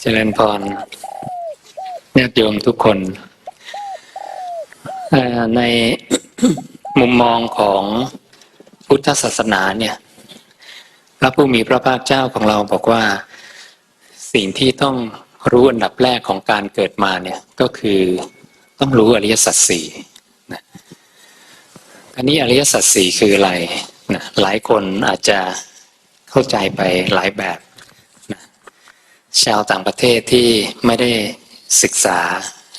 เจริญพรญาติโยมทุกคน ในมุมมองของพุทธศาสนาเนี่ยพระผู้มีพระภาคเจ้าของเราบอกว่าสิ่งที่ต้องรู้อันดับแรกของการเกิดมาเนี่ยก็คือต้องรู้อริยสัจสี่นะอันนี้อริยสัจสี่คืออะไรนะหลายคนอาจจะ เข้าใจไปหลายแบบชาวต่างประเทศที่ไม่ได้ศึกษา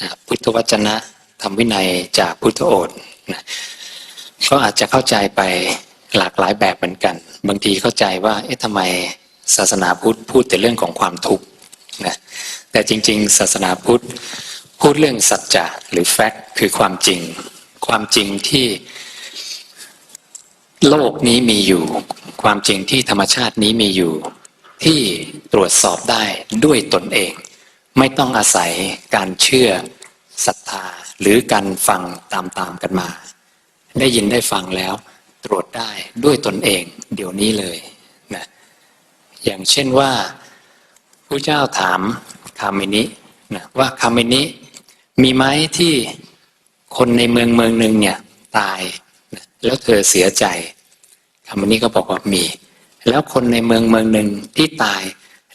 อ่าพุทธวจนะธรรมวินัยจากพุทธโอษฐ์นะก็อาจจะเข้าใจไปหลากหลายแบบเหมือนกัน บางทีเข้าใจว่าเอ๊ะทำไมศาสนาพุทธพูดแต่เรื่องของความทุกข์นะแต่จริง ๆ ศาสนาพุทธพูดเรื่องสัจจะหรือแฟกต์คือความจริง ความจริงที่ โลกนี้มีอยู่ ความจริงที่ธรรมชาตินี้มีอยู่ ที่ตรวจสอบได้ด้วยตนเอง ไม่ต้องอาศัยการเชื่อศรัทธาหรือการฟังตามๆกันมา ได้ยินได้ฟังแล้ว ตรวจได้ด้วยตนเอง เดี๋ยวนี้เลยนะอย่างเช่นว่าพระเจ้าถามคาเมนินะว่าคาเมนิมีไหมที่คนในเมืองเมืองหนึ่งเนี่ยตาย แล้วเธอเสียใจ คาเมนิก็บอกว่ามี แล้วคนในเมืองเมืองหนึ่งที่ตาย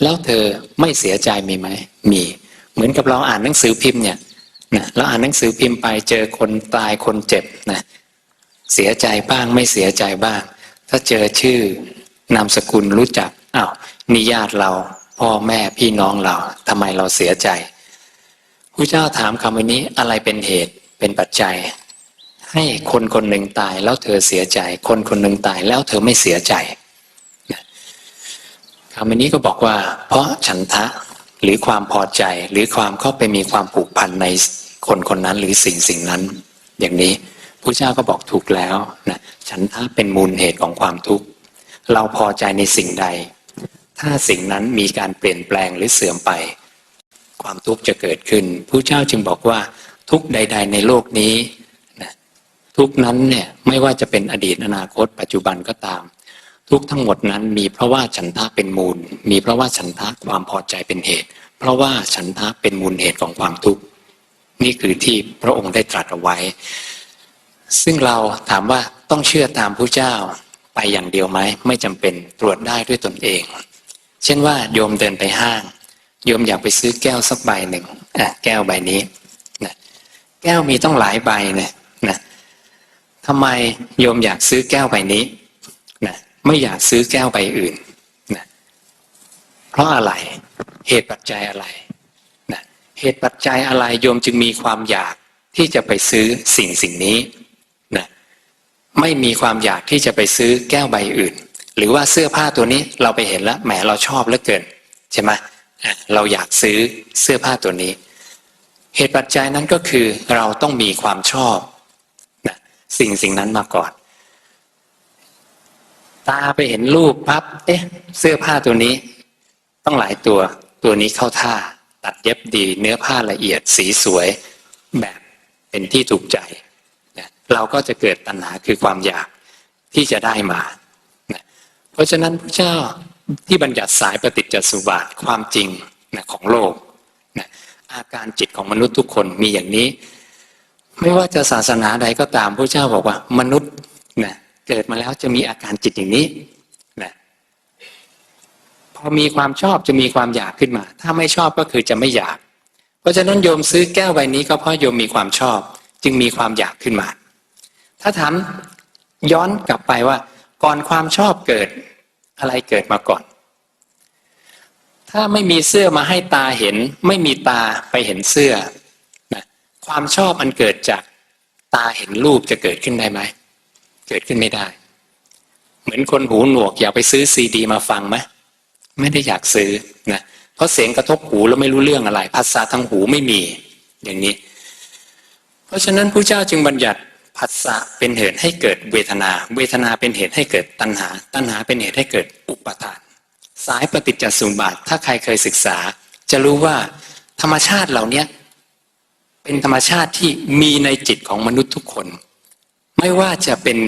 แล้วเธอไม่เสียใจมีไหมมี เหมือนกับเราอ่านหนังสือพิมพ์เนี่ยนะเราอ่านหนังสือพิมพ์ไปเจอคนตายคนเจ็บนะเสียใจบ้างไม่เสียใจบ้าง ถ้าเจอชื่อนามสกุลรู้จักอ้าวนี่ญาติเราพ่อแม่พี่น้องเราทำไมเราเสียใจพระเจ้าถามคำวันนี้อะไรเป็นเหตุเป็นปัจจัย ให้คนคนหนึ่งตายแล้วเธอเสียใจ คนคนหนึ่งตายแล้วเธอไม่เสียใจคำนี้ก็บอกว่า เพราะฉันทะหรือความพอใจหรือความเข้าไปมีความผูกพันในคนคนนั้นหรือสิ่งสิ่งนั้น อย่างนี้พระเจ้าก็บอกถูกแล้วนะฉันทะเป็นมูลเหตุของความทุกข์ เราพอใจในสิ่งใด ถ้าสิ่งนั้นมีการเปลี่ยนแปลงหรือเสื่อมไป ความทุกข์จะเกิดขึ้นพระเจ้าจึงบอกว่าทุกใด ๆ ในโลกนี้ ทุกนั้นเนี่ยไม่ว่าจะเป็นอดีตอนาคต ปัจจุบันก็ตาม ทุกทั้งหมดนั้นมีเพราะว่าฉันทะเป็นมูล มีเพราะว่าฉันทะความพอใจเป็นเหตุ เพราะว่าฉันทะเป็นมูลเหตุของความทุกข์นี่คือที่พระองค์ได้ตรัสเอาไว้ ซึ่งเราถามว่าต้องเชื่อตามพระเจ้าไปอย่างเดียวไหมไม่จำเป็นตรวจได้ด้วยตนเอง เช่นว่าโยมเดินไปห้าง โยมอยากไปซื้อแก้วสักใบหนึ่งอะแก้วใบนี้นะแก้วมีต้องหลายใบเนี่ย ทำไมโยมอยากซื้อแก้วใบนี้นะไม่อยากซื้อแก้วใบอื่นนะเพราะอะไรเหตุปัจจัยอะไรนะเหตุปัจจัยอะไรโยมจึงมีความอยากที่จะไปซื้อสิ่งสิ่งนี้นะไม่มีความอยากที่จะไปซื้อแก้วใบอื่น หรือว่าเสื้อผ้าตัวนี้เราไปเห็นแล้วแหมเราชอบเหลือเกินใช่ไหมอะเราอยากซื้อเสื้อผ้าตัวนี้ เหตุปัจจัยนั้นก็คือเราต้องมีความชอบ สิ่งสิ่งนั้นมาก่อน ตาไปเห็นรูปปั๊บเอ๊ะ เสื้อผ้าตัวนี้ ต้องหลายตัว ตัวนี้เข้าท่า ตัดเย็บดีเนื้อผ้าละเอียดสีสวยแบบเป็นที่ถูกใจเราก็จะเกิดตัณหาคือความอยากที่จะได้มา เพราะฉะนั้นพระเจ้าที่บัญญัติสายปฏิจจสุบาทความจริงนะของโลกนะอาการจิตของมนุษย์ทุกคนมีอย่างนี้ ไม่ว่าจะศาสนาใดก็ตามพระเจ้าบอกว่า มนุษย์นะเกิดมาแล้วจะมีอาการจิตอย่างนี้นะพอมีความชอบจะมีความอยากขึ้นมา ถ้าไม่ชอบก็คือจะไม่อยาก เพราะฉะนั้นโยมซื้อแก้วใบนี้ก็เพราะโยมมีความชอบ จึงมีความอยากขึ้นมา ถ้าถามย้อนกลับไปว่า ก่อนความชอบเกิดอะไรเกิดมาก่อน ถ้าไม่มีเสื้อมาให้ตาเห็น ไม่มีตาไปเห็นเสื้อ ความชอบอันเกิดจากตาเห็นรูปจะเกิดขึ้นได้ไหม เกิดขึ้นไม่ได้ เหมือนคนหูหนวกอยากไปซื้อซีดี มาฟังไหมไม่ได้อยากซื้อนะเพราะเสียงกระทบหูแล้วไม่รู้เรื่องอะไร ภาษาทางหูไม่มี อย่างนี้ เพราะฉะนั้นพระเจ้าจึงบัญญัติผัสสะเป็นเหตุให้เกิดเวทนา เวทนาเป็นเหตุให้เกิดตัณหา ตัณหาเป็นเหตุให้เกิดอุปทาน สายปฏิจจสมุปบาทถ้าใครเคยศึกษา จะรู้ว่าธรรมชาติเหล่านี้ เป็นธรรมชาติที่มีในจิตของมนุษย์ทุกคน ไม่ว่าจะเป็น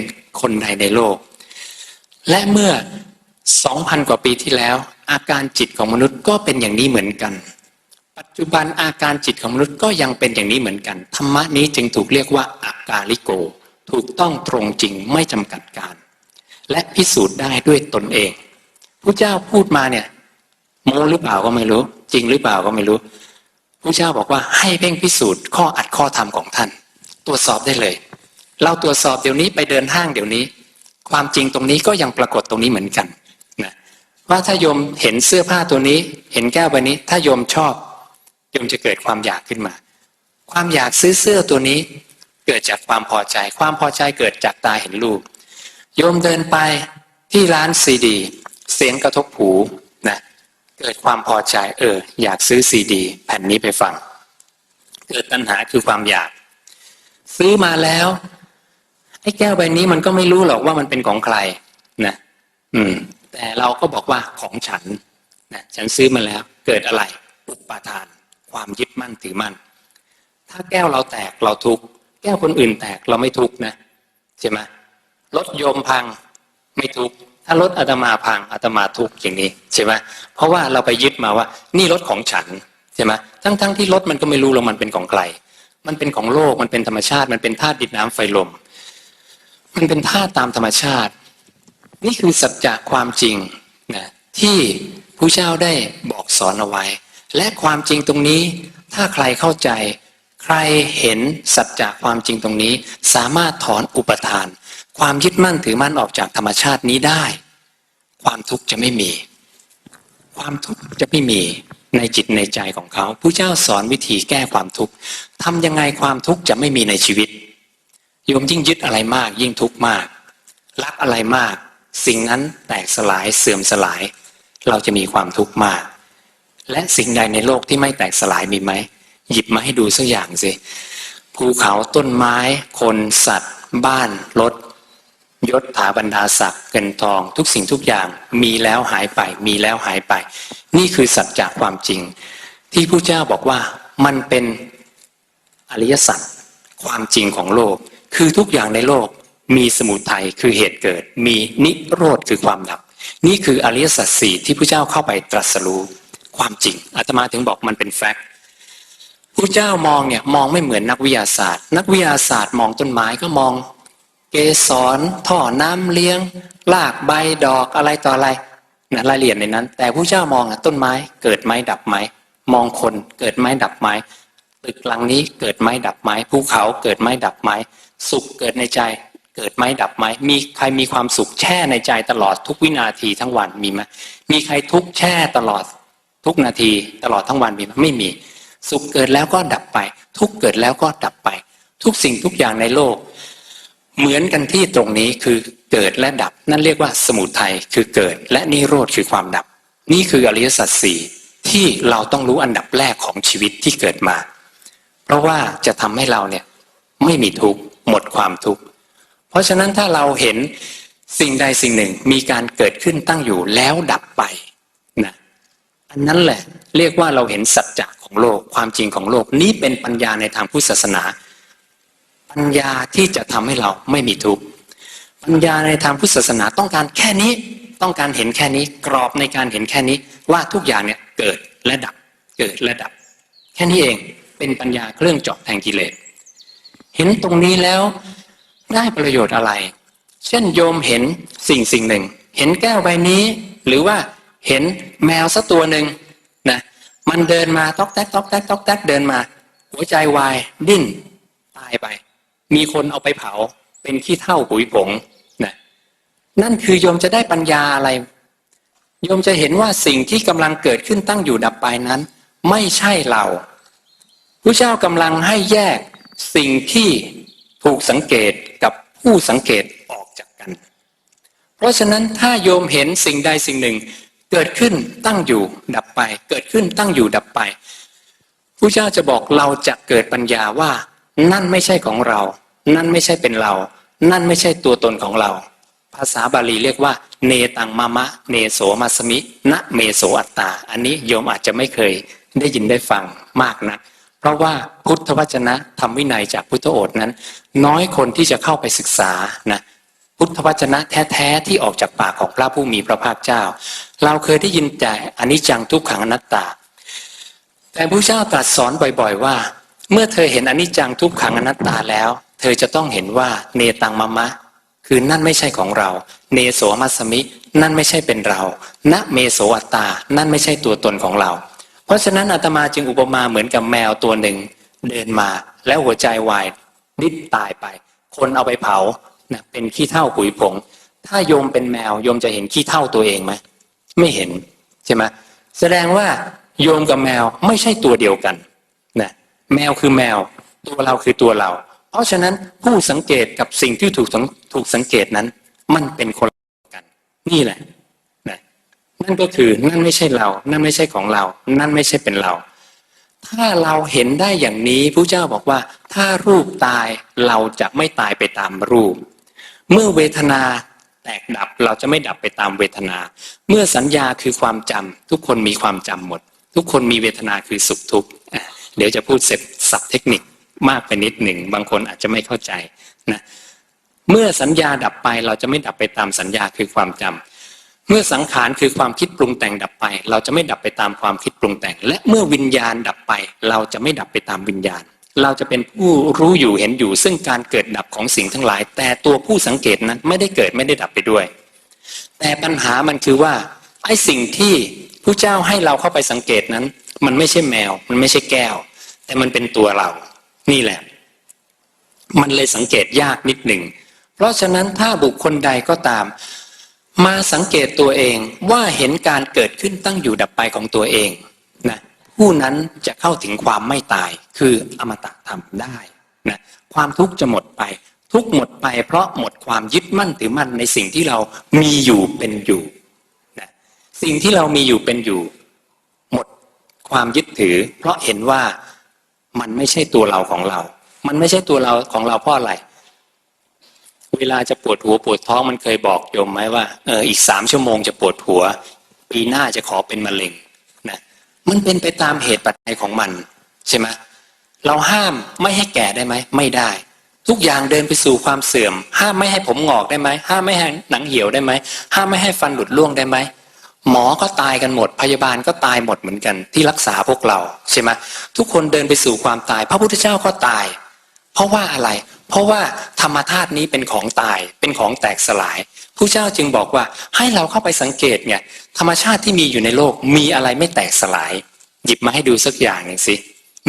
คนใดในโลก และเมื่อสองพันกว่าปีที่แล้ว อาการจิตของมนุษย์ก็เป็นอย่างนี้เหมือนกัน ปัจจุบันอาการจิตของมนุษย์ก็ยังเป็นอย่างนี้เหมือนกันธรรมะนี้จึงถูกเรียกว่าอากาลิโก ถูกต้องตรงจริงไม่จำกัดการ และพิสูจน์ได้ด้วยตนเองพระเจ้าพูดมาเนี่ยโมหรือเปล่าก็ไม่รู้ จริงหรือเปล่าก็ไม่รู้ พระเจ้าบอกว่าให้เพ่งพิสูจน์ข้ออัดข้อธรรมของท่าน ตรวจสอบได้เลย เราตรวจสอบเดี๋ยวนี้ไปเดินห้างเดี๋ยวนี้ ความจริงตรงนี้ก็ยังปรากฏตรงนี้เหมือนกันนะว่าถ้าโยมเห็นเสื้อผ้าตัวนี้ เห็นแก้วใบนี้ ถ้าโยมชอบโยมจะเกิดความอยากขึ้นมา ความอยากซื้อเสื้อตัวนี้ เกิดจากความพอใจ ความพอใจเกิดจากตาเห็นรูปโยมเดินไปที่ร้านซีดี เสียงกระทบหู เกิดความพอใจเออ อยากซื้อซีดี แผ่นนี้ไปฟัง เกิดตัณหาคือความอยาก ซื้อมาแล้ว ไอ้แก้วใบนี้มันก็ไม่รู้หรอกว่ามันเป็นของใครนะอืม แต่เราก็บอกว่าของฉันนะฉันซื้อมาแล้ว เกิดอะไร อุปาทาน ความยึดมั่นถือมั่น ถ้าแก้วเราแตกเราทุกข์แก้วคนอื่นแตกเราไม่ทุกข์นะใช่ไหมรถยมพังไม่ทุกข์ ถ้ารถอาตมาพังอาตมาทุกข์อย่างนี้ใช่ไหมเพราะว่าเราไปยึดมาว่า นี่รถของฉันใช่ไหมทั้งๆทที่รถมันก็ไม่รู้หรอกมันเป็นของใคร มันเป็นของโลกมันเป็นธรรมชาติ มันเป็นธาตุดินน้ำไฟลม มันเป็นธาตุตามธรรมชาติ นี่คือสัจจะความจริงนะที่ผู้เจ้าได้บอกสอนเอาไว้ และความจริงตรงนี้ ถ้าใครเข้าใจ ใครเห็นสัจจะความจริงตรงนี้ สามารถถอนอุปทาน ความยึดมั่นถือมั่นออกจากธรรมชาตินี้ได้ ความทุกข์จะไม่มี ความทุกข์จะไม่มีในจิตในใจของเขาผู้เจ้าสอนวิธีแก้ความทุกข์ทำยังไงความทุกข์จะไม่มีในชีวิต โยมยิ่งยึดอะไรมาก ยิ่งทุกข์มาก รักอะไรมาก สิ่งนั้นแตกสลายเสื่อมสลาย เราจะมีความทุกข์มาก และสิ่งใดในโลกที่ไม่แตกสลายมีไหมหยิบมาให้ดูสักอย่างสิภูเขาต้นไม้ คนสัตว์ บ้านรถ ยศถาบรรดาศักดิ์เงินทอง ทุกสิ่งทุกอย่างมีแล้วหายไป มีแล้วหายไป นี่คือสัจจะความจริง ที่ผู้เจ้าบอกว่ามันเป็นอริยสัจความจริงของโลก คือทุกอย่างในโลกมีสมุทัยคือเหตุเกิด มีนิโรธคือความดับ นี่คืออริยสัจสี่ที่ผู้เจ้าเข้าไปตรัสรู้ความจริงอาตมาถึงบอกมันเป็นแฟกต์ผู้เจ้ามองเนี่ยมองไม่เหมือนนักวิทยาศาสตร์ นักวิทยาศาสตร์มองต้นไม้ก็มอง เกสรท่อน้ำเลี้ยงรากใบดอกอะไรต่ออะไรนะรายละเอียดในนั้น แต่ผู้เจ้ามองต้นไม้เกิดไหมดับไหมมองคนเกิดไหมดับไหมตึกหลังนี้เกิดไหมดับไหมภูเขาเกิดไหมดับไหมสุขเกิดในใจ เกิดไหมดับไหมมีใครมีความสุขแช่ในใจตลอดทุกวินาทีทั้งวันมีไหมมีใครทุกข์แช่ตลอดทุกนาทีตลอดทั้งวันมีไหมไม่มี สุขเกิดแล้วก็ดับไป ทุกเกิดแล้วก็ดับไป ทุกสิ่งทุกอย่างในโลก เหมือนกันที่ตรงนี้คือเกิดและดับ นั่นเรียกว่าสมุทัยคือเกิด และนิโรธคือความดับ นี่คืออริยสัจสี่ที่เราต้องรู้อันดับแรกของชีวิตที่เกิดมา เพราะว่าจะทำให้เราเนี่ยไม่มีทุกข์หมดความทุกข์เพราะฉะนั้นถ้าเราเห็นสิ่งใดสิ่งหนึ่งมีการเกิดขึ้นตั้งอยู่แล้วดับไปนะอันนั้นแหละเรียกว่าเราเห็นสัจจะของโลกความจริงของโลกนี้เป็นปัญญาในทางพุทธศาสนา ปัญญาที่จะทำให้เราไม่มีทุกข์ปัญญาในทางพุทธศาสนาต้องการแค่นี้ ต้องการเห็นแค่นี้ กรอบในการเห็นแค่นี้ว่าทุกอย่างเนี่ยเกิดและดับ เกิดและดับ แค่นี้เองเป็นปัญญาเครื่องเจาะแทงกิเลสเห็นตรงนี้แล้วได้ประโยชน์อะไร เช่นโยมเห็นสิ่งสิ่งหนึ่ง เห็นแก้วใบนี้ หรือว่าเห็นแมวสักตัวหนึ่งนะมันเดินมาตอกแตกตอกแตกตอกแตกเดินมา หัวใจวายดิ้นตายไป มีคนเอาไปเผา เป็นขี้เท่าปุ๋ยผงนะนั่นคือโยมจะได้ปัญญาอะไรโยมจะเห็นว่าสิ่งที่กำลังเกิดขึ้นตั้งอยู่ดับไปนั้น ไม่ใช่เราพระเจ้ากำลังให้แยกสิ่งที่ถูกสังเกตกับผู้สังเกตออกจากกัน เพราะฉะนั้นถ้าโยมเห็นสิ่งใดสิ่งหนึ่ง เกิดขึ้นตั้งอยู่ดับไป เกิดขึ้นตั้งอยู่ดับไปผู้เจ้าจะบอกเราจะเกิดปัญญาว่านั่นไม่ใช่ของเรา นั่นไม่ใช่เป็นเรา นั่นไม่ใช่ตัวตนของเรา ภาษาบาลีเรียกว่า เนตังมามะ เนโสมาสมิณเมโสอัตตา อันนี้โยมอาจจะไม่เคยได้ยินได้ฟังมากนะักเพราะว่าพุทธวจนะธรรมวินัยจากพุทธโอษนั้น น้อยคนที่จะเข้าไปศึกษานะพุทธวจนะแท้ๆที่ออกจากปากของพระผู้มีพระภาคเจ้า เราเคยได้ยินแต่อนิจจังทุกขังอนัตตา แต่พระเจ้าตรัสสอนบ่อย ๆ ว่า เมื่อเธอเห็นอนิจจังทุกขังอนัตตาแล้ว เธอจะต้องเห็นว่าเนตังมะมะ คือนั่นไม่ใช่ของเรา เนโสมัสมิ นั่นไม่ใช่เป็นเราณเมโสอัตตา นั่นไม่ใช่ตัวตนของเรา เพราะฉะนั้นอาตมาจึงอุปมาเหมือนกับแมวตัวหนึ่ง เดินมาแล้วหัวใจวายดิ้นตายไป คนเอาไปเผานะเป็นขี้เท่าปุ๋ยผง ถ้าโยมเป็นแมวโยมจะเห็นขี้เท่าตัวเองไหมไม่เห็นใช่ไหมแสดงว่าโยมกับแมวไม่ใช่ตัวเดียวกันนะแมวคือแมว ตัวเราคือตัวเรา เพราะฉะนั้นผู้สังเกตกับสิ่งที่ถูกถูกสังเกตนั้น มันเป็นคนละกัน นี่แหละนะนั่นก็คือนั่นไม่ใช่เรา นั่นไม่ใช่ของเรา นั่นไม่ใช่เป็นเรา ถ้าเราเห็นได้อย่างนี้พระเจ้าบอกว่า ถ้ารูปตายเราจะไม่ตายไปตามรูป เมื่อเวทนาแตกดับเราจะไม่ดับไปตามเวทนา เมื่อสัญญาคือความจำทุกคนมีความจำหมด ทุกคนมีเวทนาคือสุขทุกข์เดี๋ยวจะพูดเสร็จสับเทคนิค มากไปนิดหนึ่ง บางคนอาจจะไม่เข้าใจนะเมื่อสัญญาดับไปเราจะไม่ดับไปตามสัญญาคือความจำเมื่อสังขารคือความคิดปรุงแต่งดับไป เราจะไม่ดับไปตามความคิดปรุงแต่ง และเมื่อวิญญาณดับไป เราจะไม่ดับไปตามวิญญาณ เราจะเป็นผู้รู้อยู่เห็นอยู่ ซึ่งการเกิดดับของสิ่งทั้งหลาย แต่ตัวผู้สังเกตนั้นไม่ได้เกิดไม่ได้ดับไปด้วย แต่ปัญหามันคือว่าไอ้สิ่งที่ผู้เจ้าให้เราเข้าไปสังเกตนั้น มันไม่ใช่แมว มันไม่ใช่แก้ว แต่มันเป็นตัวเรา นี่แหละ มันเลยสังเกตยากนิดหนึ่ง เพราะฉะนั้นถ้าบุคคลใดก็ตาม มาสังเกตตัวเองว่าเห็นการเกิดขึ้นตั้งอยู่ดับไปของตัวเองนะผู้นั้นจะเข้าถึงความไม่ตายคืออมตะธรรมได้นะความทุกข์จะหมดไป ทุกข์หมดไป เพราะหมดความยึดมั่นถือมั่นในสิ่งที่เรามีอยู่เป็นอยู่นะสิ่งที่เรามีอยู่เป็นอยู่ หมดความยึดถือ เพราะเห็นว่า มันไม่ใช่ตัวเราของเรา มันไม่ใช่ตัวเราของเราเพราะอะไร เวลาจะปวดหัวปวดท้องมันเคยบอกโยมไหมว่าเอออีกสามชั่วโมงจะปวดหัว ปีหน้าจะขอเป็นมะเร็งนะมันเป็นไปตามเหตุปัจจัยของมันใช่ไหมเราห้ามไม่ให้แก่ได้ไหมไม่ได้ ทุกอย่างเดินไปสู่ความเสื่อม ห้ามไม่ให้ผมหงอกได้ไหมห้ามไม่ให้หนังเหี่ยวได้ไหมห้ามไม่ให้ฟันหลุดร่วงได้ไหม หมอก็ตายกันหมด พยาบาลก็ตายหมดเหมือนกัน ที่รักษาพวกเราใช่ไหมทุกคนเดินไปสู่ความตาย พระพุทธเจ้าก็ตาย เพราะว่าอะไร เพราะว่าธรรมธาตุนี้เป็นของตายเป็นของแตกสลายผู้เจ้าจึงบอกว่าให้เราเข้าไปสังเกตเนี่ยธรรมชาติที่มีอยู่ในโลกมีอะไรไม่แตกสลาย หยิบมาให้ดูสักอย่างหนึ่งสิ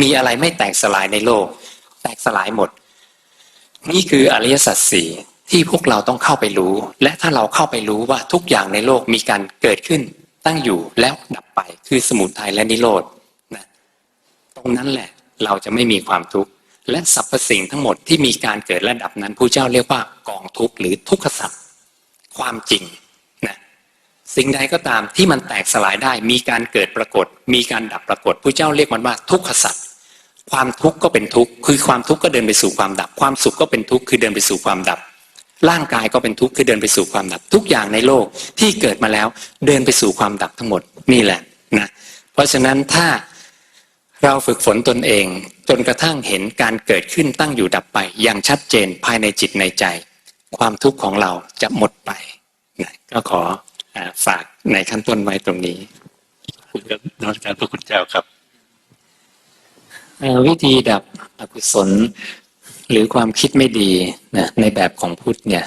มีอะไรไม่แตกสลายในโลก แตกสลายหมด นี่คืออริยสัจสี่ ที่พวกเราต้องเข้าไปรู้ และถ้าเราเข้าไปรู้ว่าทุกอย่างในโลกมีการเกิดขึ้น ตั้งอยู่แล้วดับไปคือสมุทัยและนิโรธนะตรงนั้นแหละเราจะไม่มีความทุกข์และสรรพสิ่งทั้งหมดที่มีการเกิดและดับนั้นผู้เจ้าเรียกว่ากองทุกข์หรือทุกขสัจความจริงนะสิ่งใดก็ตามที่มันแตกสลายได้ มีการเกิดปรากฏ มีการดับปรากฏผู้เจ้าเรียกมันว่าทุกขสัจความทุกข์ก็เป็นทุกข์คือความทุกข์ก็เดินไปสู่ความดับ ความสุขก็เป็นทุกข์คือเดินไปสู่ความดับ ร่างกายก็เป็นทุกข์คือเดินไปสู่ความดับ ทุกอย่างในโลกที่เกิดมาแล้วเดินไปสู่ความดับทั้งหมดนี่แหละนะเพราะฉะนั้นถ้าเราฝึกฝนตนเอง จนกระทั่งเห็นการเกิดขึ้นตั้งอยู่ดับไป อย่างชัดเจนภายในจิตในใจ ความทุกข์ของเราจะหมดไปนะก็ขออาฝากในขั้นต้นไว้ตรงนี้คุณกับนมัสการพระคุณเจ้าครับเอ่อวิธีดับอกุศล หรือความคิดไม่ดีนะในแบบของพุทธเนี่ย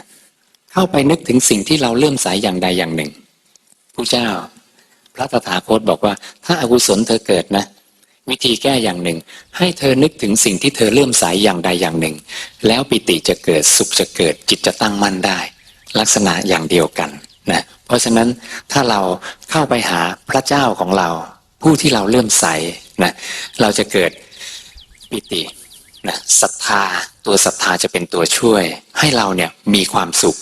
เข้าไปนึกถึงสิ่งที่เราเลื่อมใสอย่างใดอย่างหนึ่งผู้เจ้า พระตถาคตบอกว่า ถ้าอากุศลเธอเกิดนะ วิธีแก้อย่างหนึ่ง ให้เธอนึกถึงสิ่งที่เธอเลื่อมใสอย่างใดอย่างหนึ่ง แล้วปิติจะเกิดสุขจะเกิดจิตจะตั้งมั่นได้ ลักษณะอย่างเดียวกันนะเพราะฉะนั้นถ้าเราเข้าไปหาพระเจ้าของเรา ผู้ที่เราเลื่อมใสนะเราจะเกิดปิติ นะศรัทธาตัวศรัทธาจะเป็นตัวช่วย ให้เราเนี่ยมีความสุข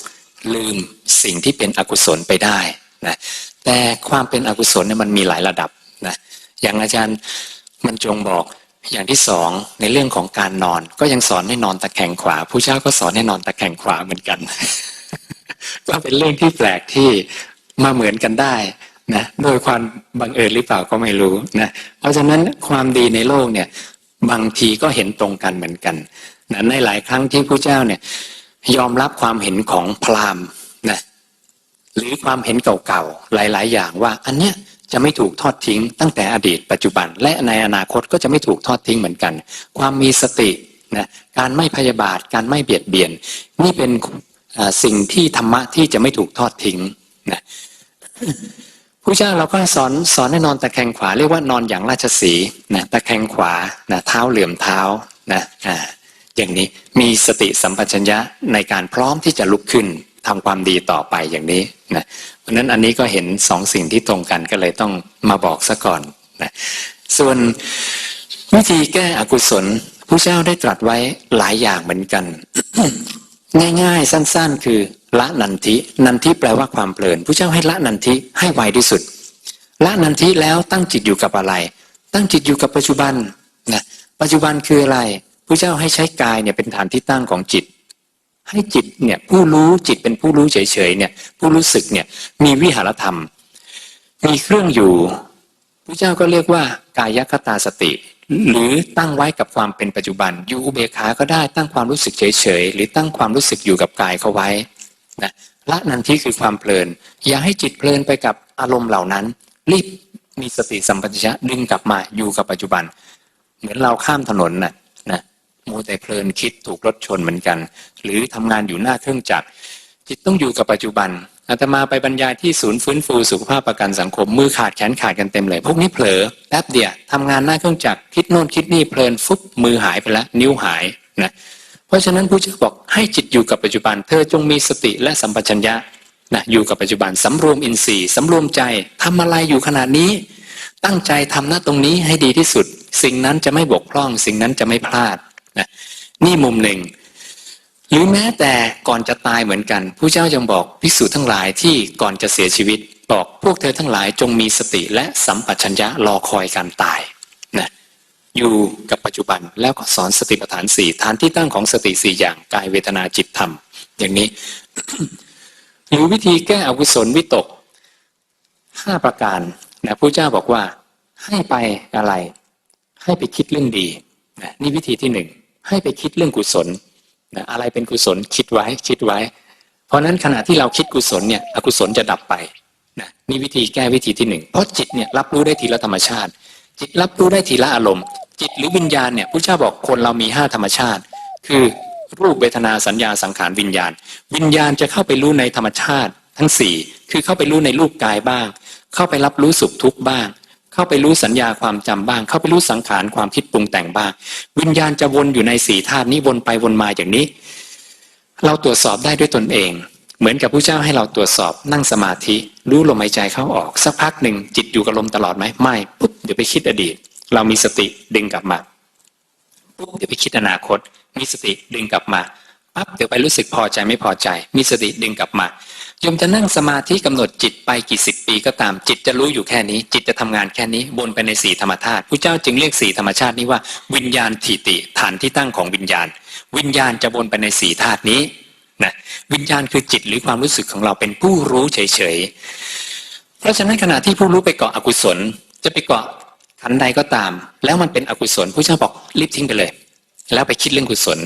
ลืมสิ่งที่เป็นอกุศลไปได้นะแต่ความเป็นอกุศลเนี่ยมันมีหลายระดับนะอย่างอาจารย์มันจงบอกอย่างที่สองในเรื่องของการนอน ก็ยังสอนให้นอนตะแคงขวาผู้เจ้าก็สอนให้นอนตะแคงขวาเหมือนกัน ก็เป็นเรื่องที่แปลกที่มาเหมือนกันได้นะโดยความบังเอิญหรือเปล่าก็ไม่รู้นะเพราะฉะนั้นความดีในโลกเนี่ย บางทีก็เห็นตรงกันเหมือนกันนะในหลายครั้งที่ผู้เจ้าเนี่ยยอมรับความเห็นของพราหมณ์นะหรือความเห็นเก่าๆหลาย ๆ อย่างว่าอันเนี้ยจะไม่ถูกทอดทิ้งตั้งแต่อดีตปัจจุบัน และในอนาคตก็จะไม่ถูกทอดทิ้งเหมือนกัน ความมีสตินะการไม่พยาบาทการไม่เบียดเบียน นี่เป็นสิ่งที่ธรรมะที่จะไม่ถูกทอดทิ้งนะ ผู้เจ้าเราก็สอนสอนให้นอนตะแคงขวาเรียกว่านอนอย่างราชสีนะตะแคงขวานะเท้าเหลื่อมเท้านะอ่าอย่างนี้มีสติสัมปชัญญะในการพร้อมที่จะลุกขึ้นทำความดีต่อไปอย่างนี้นะเพราะฉะนั้นอันนี้ก็เห็นสองสิ่งที่ตรงกันก็เลยต้องมาบอกซะก่อนนะส่วนวิธีแก้อกุศลผู้เจ้าได้ตรัสไว้หลายอย่างเหมือนกัน ง่ายๆ สั้นๆ คือละนันทินันทิแปลว่าความเพลินผู้เจ้าให้ละนันทิให้ไวที่สุด ละนันทิแล้วตั้งจิตอยู่กับอะไร ตั้งจิตอยู่กับปัจจุบันนะปัจจุบันคืออะไรผู้เจ้าให้ใช้กายเนี่ยเป็นฐานที่ตั้งของจิต ให้จิตเนี่ยผู้รู้จิตเป็นผู้รู้เฉยๆเนี่ยผู้รู้สึกเนี่ยมีวิหารธรรม มีเครื่องอยู่พระเจ้าก็เรียกว่ากายคตาสติ หรือตั้งไว้กับความเป็นปัจจุบันอยู่อุเบกขาก็ได้ตั้งความรู้สึกเฉยๆหรือตั้งความรู้สึกอยู่กับกายเขาไว้นะละนันทิคือความเพลิน อย่าให้จิตเพลินไปกับอารมณ์เหล่านั้น รีบมีสติสัมปชัญญะดึงกลับมาอยู่กับปัจจุบัน เหมือนเราข้ามถนนน่ะนะมัวแต่เพลินคิดถูกรถชนเหมือนกัน หรือทำงานอยู่หน้าเครื่องจักรจิตต้องอยู่กับปัจจุบัน อาตมาไปบรรยายที่ศูนย์ฟื้นฟูสุขภาพประกันสังคม มือขาดแขนขาดกันเต็มเลย พวกนี้เผลอแป๊บเดียวทำงานหน้าเครื่องจักรคิดโน่นคิดนี่เพลินฟุบมือหายไปแล้วนิ้วหายนะเพราะฉะนั้นผู้เจ้าบอกให้จิตอยู่กับปัจจุบัน เธอจงมีสติและสัมปชัญญะนะอยู่กับปัจจุบันสำรวมอินทรีย์สำรวมใจทำอะไรอยู่ขนาดนี้ ตั้งใจทำหน้าตรงนี้ให้ดีที่สุด สิ่งนั้นจะไม่บกพร่อง สิ่งนั้นจะไม่พลาดนะนี่มุมหนึ่ง หรือแม้แต่ก่อนจะตายเหมือนกันผู้เจ้ายังบอกภิกษุทั้งหลายที่ก่อนจะเสียชีวิต บอกพวกเธอทั้งหลายจงมีสติและสัมปชัญญะรอคอยการตายนะอยู่กับปัจจุบันแล้วก็สอนสติปัฏฐานสี่ฐานที่ตั้งของสติสี่อย่างกายเวทนาจิตธรรม อย่างนี้ หรือวิธีแก้อกุศลวิตกห้าประการนะผู้เจ้าบอกว่าให้ไปอะไร ให้ไปคิดเรื่องดีนะนี่วิธีที่หนึ่งให้ไปคิดเรื่องกุศล นะอะไรเป็นกุศลคิดไว้คิดไว้ เพราะนั้นขณะที่เราคิดกุศลเนี่ยอกุศลจะดับไปนะนี่วิธีแก้วิธีที่หนึ่งเพราะจิตเนี่ยรับรู้ได้ทีละธรรมชาติ จิตรับรู้ได้ทีละอารมณ์ จิตหรือวิญญาณเนี่ยพระเจ้าบอกคนเรามีห้าธรรมชาติ คือรูปเวทนาสัญญาสังขารวิญญาณ วิญญาณจะเข้าไปรู้ในธรรมชาติทั้งสี่คือเข้าไปรู้ในรูปกายบ้าง เข้าไปรับรู้สุขทุกข์บ้าง เข้าไปรู้สัญญาความจำบ้าง เข้าไปรู้สังขารความคิดปรุงแต่งบ้าง วิญญาณจะวนอยู่ในสี่ธาตุนี้วนไปวนมาอย่างนี้ เราตรวจสอบได้ด้วยตนเอง เหมือนกับผู้เจ้าให้เราตรวจสอบนั่งสมาธิ รู้ลมหายใจเข้าออก สักพักหนึ่งจิตอยู่กับลมตลอดไหมไม่ปุ๊บเดี๋ยวไปคิดอดีต เรามีสติดึงกลับมาปุ๊บเดี๋ยวไปคิดอนาคต มีสติดึงกลับมาปั๊บเดี๋ยวไปรู้สึกพอใจไม่พอใจ มีสติดึงกลับมา ยมจะนั่งสมาธิกำหนดจิตไปกี่สิบปีก็ตามจิตจะรู้อยู่แค่นี้ จิตจะทำงานแค่นี้วนไปในสี่ธรรมธาตุผู้เจ้าจึงเรียกสี่ธรรมชาตินี้ว่า วิญญาณทิติ ฐานที่ตั้งของวิญญาณ วิญญาณจะวนไปในสี่ธาตุนี้นะวิญญาณคือจิตหรือความรู้สึกของเราเป็นผู้รู้เฉยๆเพราะฉะนั้นขณะที่ผู้รู้ไปเกาะอกุศล จะไปเกาะขันใดก็ตาม แล้วมันเป็นอกุศลผู้เจ้าบอกรีบทิ้งไปเลย แล้วไปคิดเรื่องกุศล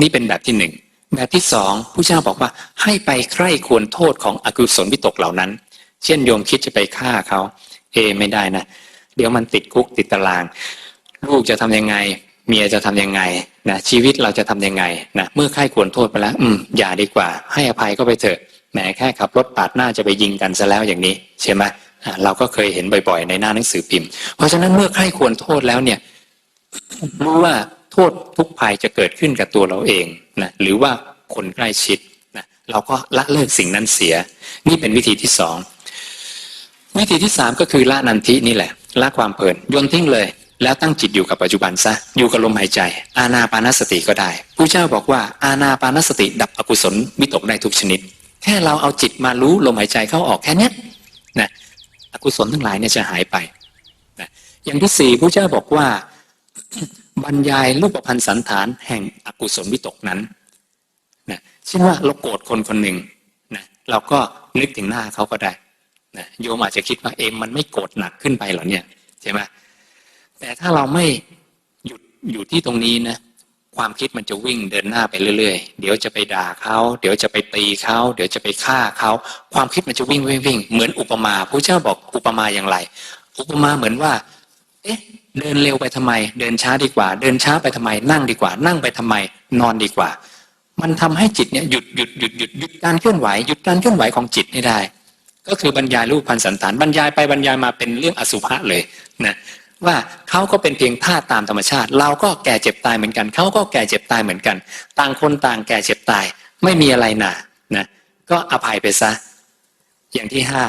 นี่เป็นแบบที่หนึ่ง แบบที่สองผู้เจ้าบอกว่าให้ไปใคร่ควรโทษของอกุศลวิตกเหล่านั้น เช่นโยมคิดจะไปฆ่าเขาเอไม่ได้นะ เดี๋ยวมันติดคุกติดตาราง ลูกจะทำยังไง เมียจะทำยังไงนะชีวิตเราจะทำยังไงนะเมื่อใคร่ควรโทษไปแล้ว อืมอย่าดีกว่า ให้อภัยก็ไปเถอะแหมแค่ขับรถปาดหน้าจะไปยิงกันซะแล้วอย่างนี้ใช่ไหมเราก็เคยเห็นบ่อยๆ ในหน้าหนังสือพิมพ์ เพราะฉะนั้นเมื่อใคร่ควรโทษแล้วเนี่ยรู้ว่า โทษทุกภัยจะเกิดขึ้นกับตัวเราเองนะหรือว่าคนใกล้ชิดนะเราก็ละเลิกสิ่งนั้นเสีย นี่เป็นวิธีที่สองวิธีที่สามก็คือละนันทินี่แหละละความเพลินโยนทิ้งเลย แล้วตั้งจิตอยู่กับปัจจุบันซะอยู่กับลมหายใจ อาณาปานสติก็ได้ผู้เจ้าบอกว่าอาณาปานสติดับอกุศลวิตกได้ทุกชนิด แค่เราเอาจิตมารู้ลมหายใจเข้าออกแค่นี้นะอกุศลทั้งหลายเนี่ยจะหายไปนะอย่างที่สี่ผู้เจ้าบอกว่า บรรยายรูปพันธ์สันฐานแห่งอกุศลวิตกนั้นนะเช่นว่าเราโกรธคนคนหนึ่งนะเราก็นึกถึงหน้าเขาก็ได้นะโยมอาจจะคิดว่าเอ็มมันไม่โกรธหนักขึ้นไปหรอเนี่ยใช่ไหมแต่ถ้าเราไม่หยุดอยู่ที่ตรงนี้นะความคิดมันจะวิ่งเดินหน้าไปเรื่อยๆ เดี๋ยวจะไปด่าเขา เดี๋ยวจะไปตีเขา เดี๋ยวจะไปฆ่าเขา ความคิดมันจะวิ่งวิ่งวิ่งเหมือนอุปมาพระเจ้าบอกอุปมาอย่างไร อุปมาเหมือนว่า เอ๊ะ เดินเร็วไปทำไม เดินช้าดีกว่า เดินช้าไปทำไม นั่งดีกว่า นั่งไปทำไม นอนดีกว่า มันทำให้จิตเนี่ยหยุดหยุดหยุดหยุดหยุดการเคลื่อนไหวหยุดการเคลื่อนไหวของจิตนี่ได้ ก็คือบรรยายรูปพันสันฐานบรรยายไปบรรยายมาเป็นเรื่องอสุภะเลยนะว่าเขาก็เป็นเพียงธาตุตามธรรมชาติ เราก็แก่เจ็บตายเหมือนกันเขาก็แก่เจ็บตายเหมือนกัน ต่างคนต่างแก่เจ็บตายไม่มีอะไรหนานะก็อภัยไปซะ อย่างที่ห้า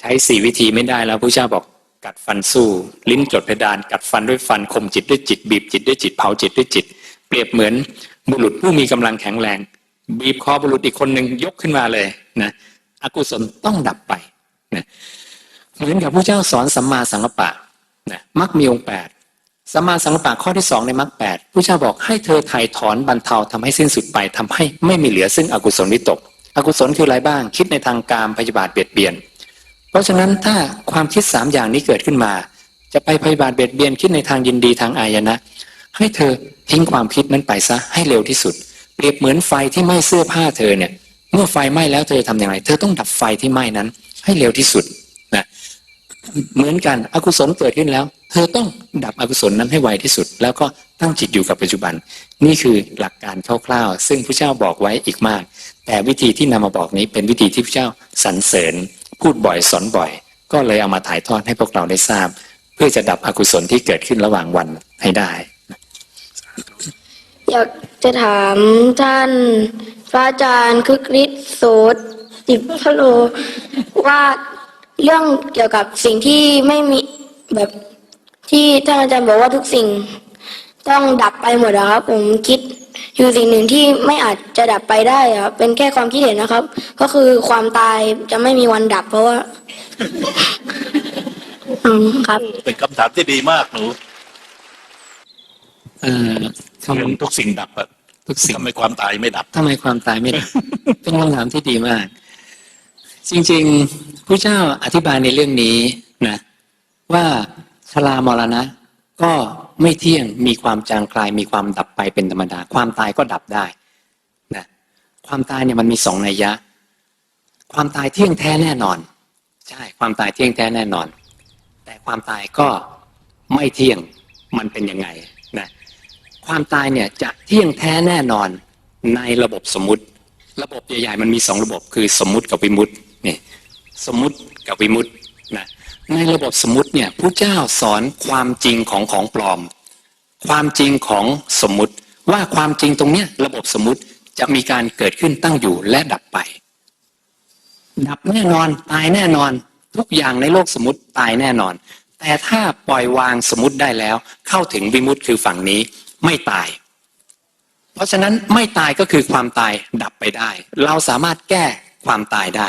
ใช้สี่วิธีไม่ได้แล้วพระเจ้าบอก กัดฟันสู้ ลิ้นจดเพดาน กัดฟันด้วยฟันข่มจิตด้วยจิต บีบจิตด้วยจิตเผาจิตด้วยจิต เปรียบเหมือนบุรุษผู้มีกำลังแข็งแรง บีบคอบุรุษอีกคนหนึ่งยกขึ้นมาเลยนะอกุศลต้องดับไปนะเหมือนกับพระเจ้าสอนสัมมาสังกัปปะนะมักมีองค์แปดสัมมาสังกัปปะข้อที่สองในมรรคแปดพระเจ้าบอกให้เธอไถ่ถอนบรรเทาทำให้สิ้นสุดไปทำให้ไม่มีเหลือซึ่งอกุศลวิตก อกุศลคืออะไรบ้าง คิดในทางการพยาบาทเบียดเบียน เพราะฉะนั้นถ้าความคิดสามอย่างนี้เกิดขึ้นมา จะไปพยาบาทเบียดเบียนคิดในทางยินดีทางอายนะ ให้เธอทิ้งความคิดนั้นไปซะให้เร็วที่สุด เปรียบเหมือนไฟที่ไหม้เสื้อผ้าเธอเนี่ย เมื่อไฟไหม้แล้วเธอทำอย่างไร เธอต้องดับไฟที่ไหม้นั้น ให้เร็วที่สุดนะเหมือนกันอกุศลเกิดขึ้นแล้ว เธอต้องดับอกุศลนั้นให้ไวที่สุด แล้วก็ตั้งจิตอยู่กับปัจจุบัน นี่คือหลักการคร่าวๆซึ่งพระเจ้าบอกไว้อีกมาก แต่วิธีที่นำมาบอกนี้เป็นวิธีที่พระเจ้าสรรเสริญ พูดบ่อยสอนบ่อย ก็เลยเอามาถ่ายทอดให้พวกเราได้ทราบ เพื่อจะดับอกุศลที่เกิดขึ้นระหว่างวันให้ได้ อยากจะถามท่านพระอาจารย์คึกฤทธิ์โสติพโลว่าเรื่องเกี่ยวกับสิ่งที่ไม่มีแบบที่ท่านอาจารย์บอกว่าทุกสิ่ง ต้องดับไปหมดอะครับ ผมคิดอยู่สิ่งหนึ่งที่ไม่อาจจะดับไปได้อะครับเป็นแค่ความคิดเห็นนะครับ ก็คือความตายจะไม่มีวันดับ เพราะว่าอืมครับเป็นคำถามที่ดีมากหนูเอ่อทเรื่องทุกสิ่งดับอะำทุกสิ่งทำไมความตายไม่ดับทำไมความตายไม่ดับ เป็นคำถามที่ดีมาก จริงๆผู้เจ้าอธิบายในเรื่องนี้นะ ว่าชรามรณะ ก็ ไม่เที่ยงมีความจางคลายมีความดับไปเป็นธรรมดา ความตายก็ดับได้นะความตายเนี่ยมันมีสองนัยยะ ความตายเที่ยงแท้แน่นอน ใช่ความตายเที่ยงแท้แน่นอน แต่ความตายก็ไม่เที่ยงมันเป็นยังไงนะความตายเนี่ยจะเที่ยงแท้แน่นอนในระบบสมมุติ ระบบใหญ่ๆมันมีสองระบบคือสมมุติกับวิมุตินี่สมมุติกับวิมุตินะ ในระบบสมมติเนี่ยผู้เจ้าสอนความจริงของของปลอม ความจริงของสมมติว่าความจริงตรงเนี้ยระบบสมมติจะมีการเกิดขึ้นตั้งอยู่และดับไป ดับแน่นอนตายแน่นอนทุกอย่างในโลกสมมติตายแน่นอน แต่ถ้าปล่อยวางสมมติได้แล้ว เข้าถึงวิมุตติคือฝั่งนี้ไม่ตาย เพราะฉะนั้นไม่ตายก็คือความตายดับไปได้ เราสามารถแก้ ความตายได้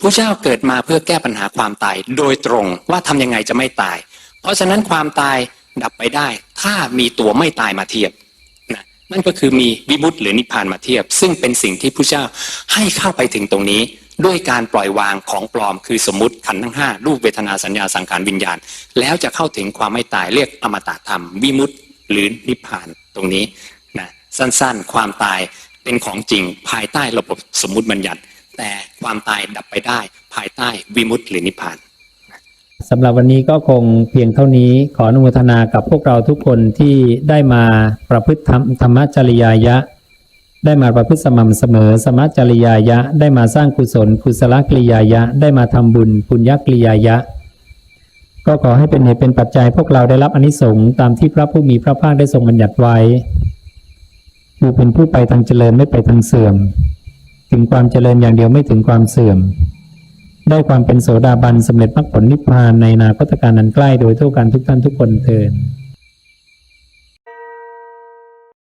พระเจ้าเกิดมาเพื่อแก้ปัญหาความตายโดยตรงว่าทำยังไงจะไม่ตาย เพราะฉะนั้นความตายดับไปได้ ถ้ามีตัวไม่ตายมาเทียบนะนั่นก็คือมีวิมุตติหรือนิพพานมาเทียบ ซึ่งเป็นสิ่งที่พระเจ้าให้เข้าไปถึงตรงนี้ ด้วยการปล่อยวางของปลอมคือสมมติขันธ์ทั้งห้ารูปเวทนาสัญญาสังขารวิญญาณ แล้วจะเข้าถึงความไม่ตายเรียกอมตะธรรม วิมุตติหรือนิพพานตรงนี้นะสั้นๆ ความตายเป็นของจริงภายใต้ระบบสมมติบัญญัติ แต่ความตายดับไปได้ ภายใต้วิมุตติหรือนิพพานสำหรับวันนี้ก็คงเพียงเท่านี้ขออนุโมทนากับพวกเราทุกคนที่ได้มาประพฤติธรรมธรรมจริยายะ ได้มาประพฤติสม่ำเสมอสมจริยายะ ได้มาสร้างกุศลกุศลกิริยายะ ได้มาทำบุญปุญญกิริยายะ ก็ขอให้เป็นเหตุเป็นปัจจัยพวกเราได้รับอนิสงส์ตามที่พระผู้มีพระภาคได้ทรงบัญญัติไว้คือเป็นผู้ไปทางเจริญไม่ไปทางเสื่อม ถึงความเจริญอย่างเดียวไม่ถึงความเสื่อม ได้ความเป็นโสดาบันสำเร็จมรรคผลนิพพานในนาคตการนั้นใกล้โดยทั่วกันทุกท่านทุกคนเทิด